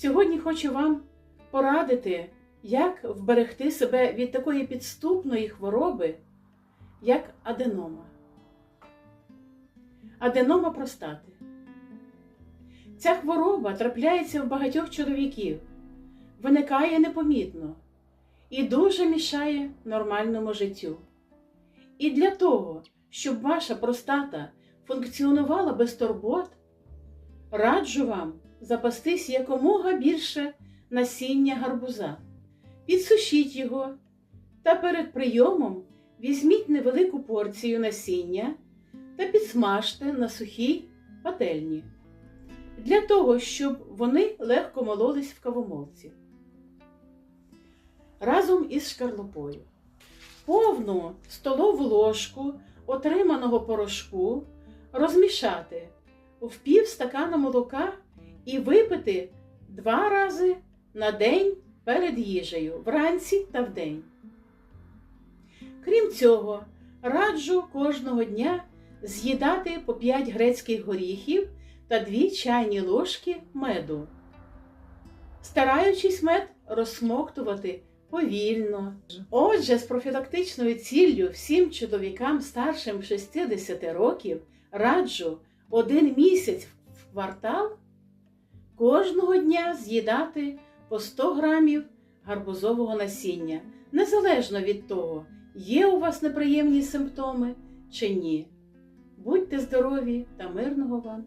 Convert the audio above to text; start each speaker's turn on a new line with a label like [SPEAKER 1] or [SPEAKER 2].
[SPEAKER 1] Сьогодні хочу вам порадити, як вберегти себе від такої підступної хвороби, як аденома. Аденома простати. Ця хвороба трапляється в багатьох чоловіків, виникає непомітно і дуже мішає нормальному життю. І для того, щоб ваша простата функціонувала без турбот, раджу вам запастись якомога більше насіння гарбуза. Підсушіть його та перед прийомом візьміть невелику порцію насіння та підсмажте на сухій пательні для того, щоб вони легко мололись в кавомолці. Разом із шкарлупою. Повну столову ложку отриманого порошку розмішати в пів стакана молока і випити два рази на день перед їжею, вранці та вдень. Крім цього, раджу кожного дня з'їдати по 5 грецьких горіхів та 2 чайні ложки меду, стараючись мед розсмоктувати повільно. Отже, з профілактичною ціллю всім чоловікам старшим 60 років раджу один місяць в квартал кожного дня з'їдати по 100 грамів гарбузового насіння, незалежно від того, є у вас неприємні симптоми чи ні. Будьте здорові та мирного вам!